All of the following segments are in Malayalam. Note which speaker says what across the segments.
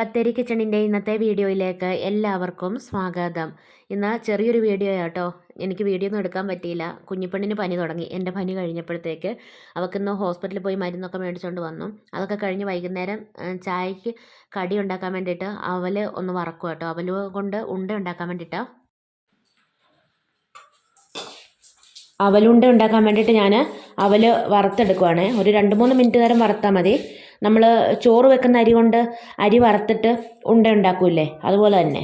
Speaker 1: ബത്തേരി കിച്ചണിന്റെ ഇന്നത്തെ വീഡിയോയിലേക്ക് എല്ലാവർക്കും സ്വാഗതം. ഇന്ന് ചെറിയൊരു വീഡിയോ ആട്ടോ. എനിക്ക് വീഡിയോ ഒന്നും എടുക്കാൻ പറ്റിയില്ല. കുഞ്ഞിപ്പെണ്ണിന് പനി തുടങ്ങി. എന്റെ പനി കഴിഞ്ഞപ്പോഴത്തേക്ക് അവൾക്കിന്ന് ഹോസ്പിറ്റലിൽ പോയി മരുന്നൊക്കെ മേടിച്ചുകൊണ്ട് വന്നു. അതൊക്കെ കഴിഞ്ഞ് വൈകുന്നേരം ചായക്ക് കടി ഉണ്ടാക്കാൻ വേണ്ടിയിട്ട് അവൽ ഒന്ന് വറക്കും കേട്ടോ. അവൽ കൊണ്ട് ഉണ്ട ഉണ്ടാക്കാൻ വേണ്ടിയിട്ടാണ് അവലുണ്ട ഉണ്ടാക്കാൻ വേണ്ടിയിട്ട് ഞാൻ അവൽ വറുത്തെടുക്കുവാണ്. ഒരു രണ്ട് മൂന്ന് മിനിറ്റ് നേരം വറുത്താൽ മതി. നമ്മൾ ചോറ് വെക്കുന്ന അരി കൊണ്ട് അരി വറുത്തിട്ട് ഉണ്ട ഉണ്ടാക്കൂലേ അതുപോലെ തന്നെ.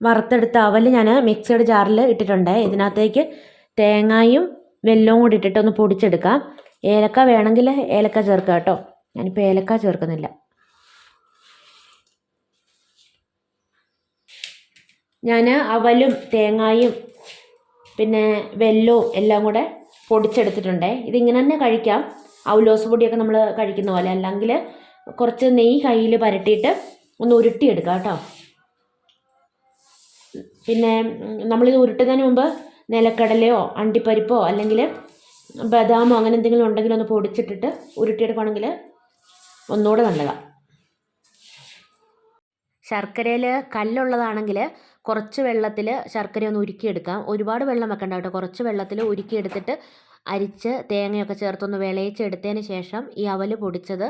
Speaker 1: വറുത്തെടുത്ത അവൽ ഞാൻ മിക്സഡ് ജാറിൽ ഇട്ടിട്ടുണ്ട്. ഇതിനകത്തേക്ക് തേങ്ങായും വെല്ലവും കൂടി ഇട്ടിട്ടൊന്ന് പൊടിച്ചെടുക്കാം. ഏലക്ക വേണമെങ്കിൽ ഏലക്ക ചേർക്കാം കേട്ടോ. ഞാനിപ്പോൾ ഏലക്ക ചേർക്കുന്നില്ല. ഞാൻ അവലും തേങ്ങായും പിന്നെ വെല്ലവും എല്ലാം കൂടെ പൊടിച്ചെടുത്തിട്ടുണ്ട്. ഇതിങ്ങനെ തന്നെ കഴിക്കാം. ഔലോസ് പൊടിയൊക്കെ നമ്മൾ കഴിക്കുന്ന പോലെ. അല്ലെങ്കിൽ കുറച്ച് നെയ്യ് കയ്യിൽ പരട്ടിയിട്ട് ഒന്ന് ഉരുട്ടിയെടുക്കാം കേട്ടോ. പിന്നെ നമ്മളിത് ഉരുട്ടുന്നതിന് മുമ്പ് നിലക്കടലയോ അണ്ടിപ്പരിപ്പോ അല്ലെങ്കിൽ ബദാമോ അങ്ങനെ എന്തെങ്കിലും ഉണ്ടെങ്കിൽ ഒന്ന് പൊടിച്ചിട്ടിട്ട് ഉരുട്ടിയെടുക്കുകയാണെങ്കിൽ ഒന്നുകൂടെ നല്ലതാണ് ശർക്കരയിൽ കല്ലുള്ളതാണെങ്കിൽ കുറച്ച് വെള്ളത്തിൽ ശർക്കര ഒന്ന് ഉരുക്കിയെടുക്കാം. ഒരുപാട് വെള്ളം വെക്കണ്ട കേട്ടോ. കുറച്ച് വെള്ളത്തിൽ ഉരുക്കിയെടുത്തിട്ട് അരിച്ച് തേങ്ങയൊക്കെ ചേർത്തൊന്ന് വിളയിച്ചെടുത്തതിന് ശേഷം ഈ അവൽ പൊടിച്ചത്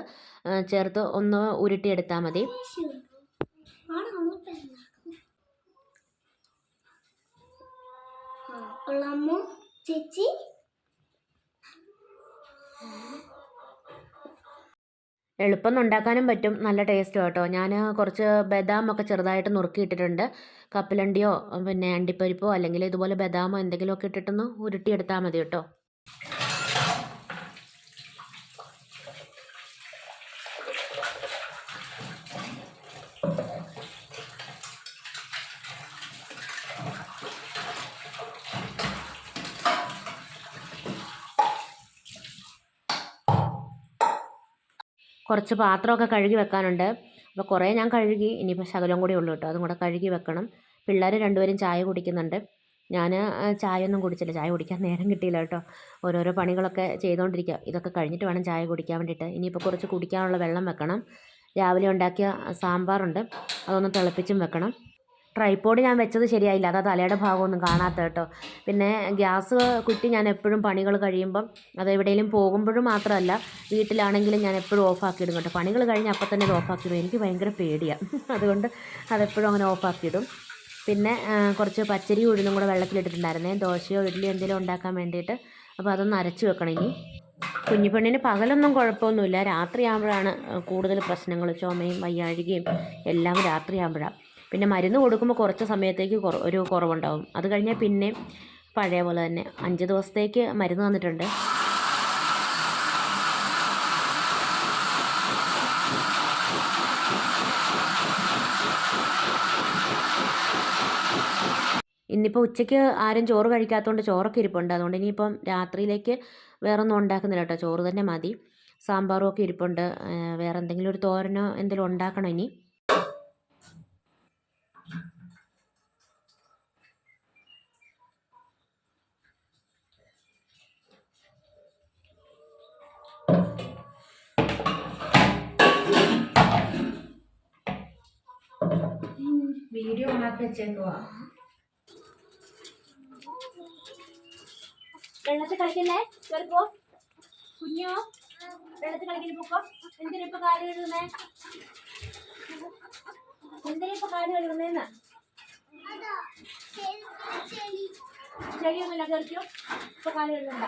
Speaker 1: ചേർത്ത് ഒന്ന് ഉരുട്ടിയെടുത്താൽ മതി.
Speaker 2: ചേച്ചി?
Speaker 1: എളുപ്പം ഉണ്ടാക്കാനും പറ്റും. നല്ല ടേസ്റ്റ് കേട്ടോ ഞാൻ കുറച്ച് ബദാം ഒക്കെ ചെറുതായിട്ട് നുറുക്കിയിട്ടിട്ടുണ്ട്. കപ്പലണ്ടിയോ പിന്നെ അണ്ടിപ്പരിപ്പോ അല്ലെങ്കിൽ ഇതുപോലെ ബദാമോ എന്തെങ്കിലുമൊക്കെ ഇട്ടിട്ടൊന്ന് ഉരുട്ടിയെടുത്താൽ മതി കേട്ടോ. കുറച്ച് പാത്രമൊക്കെ കഴുകി വെക്കാനുണ്ട്. അപ്പോൾ കുറേ ഞാൻ കഴുകി ഇനിയിപ്പോൾ ശകലം കൂടി ഉള്ളൂ കേട്ടോ. അതും കൂടെ കഴുകി വെക്കണം. പിള്ളേർ രണ്ടുപേരും ചായ കുടിക്കുന്നുണ്ട്. ഞാൻ ചായ ഒന്നും കുടിച്ചില്ല. ചായ കുടിക്കാൻ നേരം കിട്ടിയില്ല കേട്ടോ. ഓരോരോ പണികളൊക്കെ ചെയ്തുകൊണ്ടിരിക്കുക. ഇതൊക്കെ കഴിഞ്ഞിട്ട് വേണം ചായ കുടിക്കാൻ വേണ്ടിയിട്ട്. ഇനിയിപ്പോൾ കുറച്ച് കുടിക്കാനുള്ള വെള്ളം വെക്കണം. രാവിലെ ഉണ്ടാക്കിയ സാമ്പാറുണ്ട്. അതൊന്ന് തിളപ്പിച്ചും വെക്കണം. ട്രൈപ്പോഡ് ഞാൻ വെച്ചത് ശരിയായില്ല. അതാ തലയുടെ ഭാഗമൊന്നും കാണാത്ത കേട്ടോ. പിന്നെ ഗ്യാസ് കുറ്റി ഞാൻ എപ്പോഴും പണികൾ കഴിയുമ്പം അത് എവിടെയെങ്കിലും പോകുമ്പോഴും മാത്രമല്ല വീട്ടിലാണെങ്കിലും ഞാൻ എപ്പോഴും ഓഫാക്കിയിടും കേട്ടോ. പണികൾ കഴിഞ്ഞ് അപ്പം തന്നെ അത് ഓഫാക്കിയിടും എനിക്ക് ഭയങ്കര പേടിയാണ് അതുകൊണ്ട് അതെപ്പോഴും അങ്ങനെ ഓഫാക്കിയിടും പിന്നെ കുറച്ച് പച്ചരി ഉഴുന്നും കൂടെ വെള്ളത്തിലിട്ടിട്ടുണ്ടായിരുന്നേ ദോശയോ ഇഡ്ഡലിയോ എന്തെങ്കിലും ഉണ്ടാക്കാൻ വേണ്ടിയിട്ട്. അപ്പോൾ അതൊന്ന് അരച്ച് വെക്കണം ഇനി. കുഞ്ഞിപ്പെണ്ണിന് പകലൊന്നും കുഴപ്പമൊന്നുമില്ല. രാത്രിയാകുമ്പോഴാണ് കൂടുതൽ പ്രശ്നങ്ങൾ. ചുമയും വയ്യാഴികയും എല്ലാം രാത്രിയാകുമ്പോഴാണ് പിന്നെ മരുന്ന് കൊടുക്കുമ്പോൾ കുറച്ച് സമയത്തേക്ക് ഒരു കുറവുണ്ടാവും. അത് കഴിഞ്ഞാൽ പിന്നെ പഴയ പോലെ തന്നെ അഞ്ച് ദിവസത്തേക്ക് മരുന്ന് തന്നിട്ടുണ്ട്. ഇന്നിപ്പോൾ ഉച്ചയ്ക്ക് ആരും ചോറ് കഴിക്കാത്തതുകൊണ്ട് ചോറൊക്കെ ഇരിപ്പുണ്ട്. അതുകൊണ്ട് ഇനിയിപ്പം രാത്രിയിലേക്ക് വേറെ ഒന്നും ഉണ്ടാക്കുന്നില്ല കേട്ടോ. ചോറ് തന്നെ മതി. സാമ്പാറും ഒക്കെ ഇരിപ്പുണ്ട്. വേറെ എന്തെങ്കിലും ഒരു തോരനോ എന്തെങ്കിലും ഉണ്ടാക്കണം ഇനി? വീഡിയോ ഓണാക്കി വെച്ചേക്കുവാ.
Speaker 2: വെള്ളത്തിൽ കളിക്കല്ലേ ചെറുപ്പോ കുഞ്ഞോ? വെള്ളത്തിൽ കളിക്കുന്ന പോക്കോ? എന്തിനാ ഇപ്പൊ കാൽ കഴുകുന്നേ? എന്തിനാ ഇപ്പൊ കാൽ കഴുകുന്നേന്ന്? ചെളിയൊന്നുമില്ല കേറിക്കോ. ഇപ്പൊ കാൽ കഴുകണ്ട.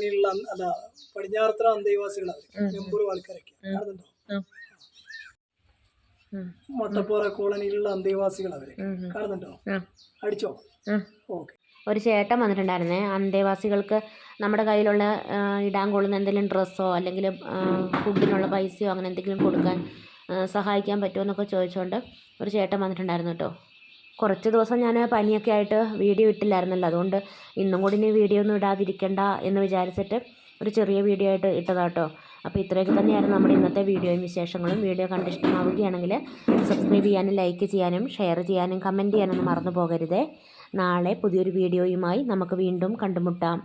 Speaker 3: കോളനിയിലുള്ള അല്ല പടിഞ്ഞാറത്തറ അന്തേവാസികൾ. നെമ്പൂർ ആൾക്കാരൊക്കെ
Speaker 1: ഉം. ഉം.
Speaker 3: കോളനിയിലുള്ള അന്തേവാസികൾ
Speaker 1: അവർ.
Speaker 3: കാണുന്നുണ്ടോ അടിച്ചോ. ഓക്കെ.
Speaker 1: ഒരു ചേട്ടൻ വന്നിട്ടുണ്ടായിരുന്നേ അന്തേവാസികൾക്ക് നമ്മുടെ കയ്യിലുള്ള ഇടാൻ കൊള്ളുന്ന എന്തെങ്കിലും ഡ്രസ്സോ അല്ലെങ്കിൽ ഫുഡിനുള്ള പൈസയോ അങ്ങനെ എന്തെങ്കിലും കൊടുക്കാൻ സഹായിക്കാൻ പറ്റുമോ എന്നൊക്കെ ചോദിച്ചുകൊണ്ട് ഒരു ചേട്ടൻ വന്നിട്ടുണ്ടായിരുന്നു കേട്ടോ. കുറച്ച് ദിവസം ഞാൻ പനിയൊക്കെ ആയിട്ട് വീഡിയോ ഇട്ടില്ലായിരുന്നല്ലോ. അതുകൊണ്ട് ഇന്നും കൂടി ഇനി വീഡിയോ ഒന്നും ഇടാതിരിക്കണ്ട എന്ന് വിചാരിച്ചിട്ട് ഒരു ചെറിയ വീഡിയോ ആയിട്ട് ഇട്ടതാട്ടോ. അപ്പോൾ ഇത്രയൊക്കെ തന്നെയായിരുന്നു നമ്മുടെ ഇന്നത്തെ വീഡിയോയും വിശേഷങ്ങളും. വീഡിയോ കണ്ടിഷ്ടമാവുകയാണെങ്കിൽ സബ്സ്ക്രൈബ് ചെയ്യാനും ലൈക്ക് ചെയ്യാനും ഷെയർ ചെയ്യാനും കമന്റ് ചെയ്യാനൊന്നും മറന്നു പോകരുതേ. നാളെ പുതിയൊരു വീഡിയോയുമായി നമുക്ക് വീണ്ടും കണ്ടുമുട്ടാം.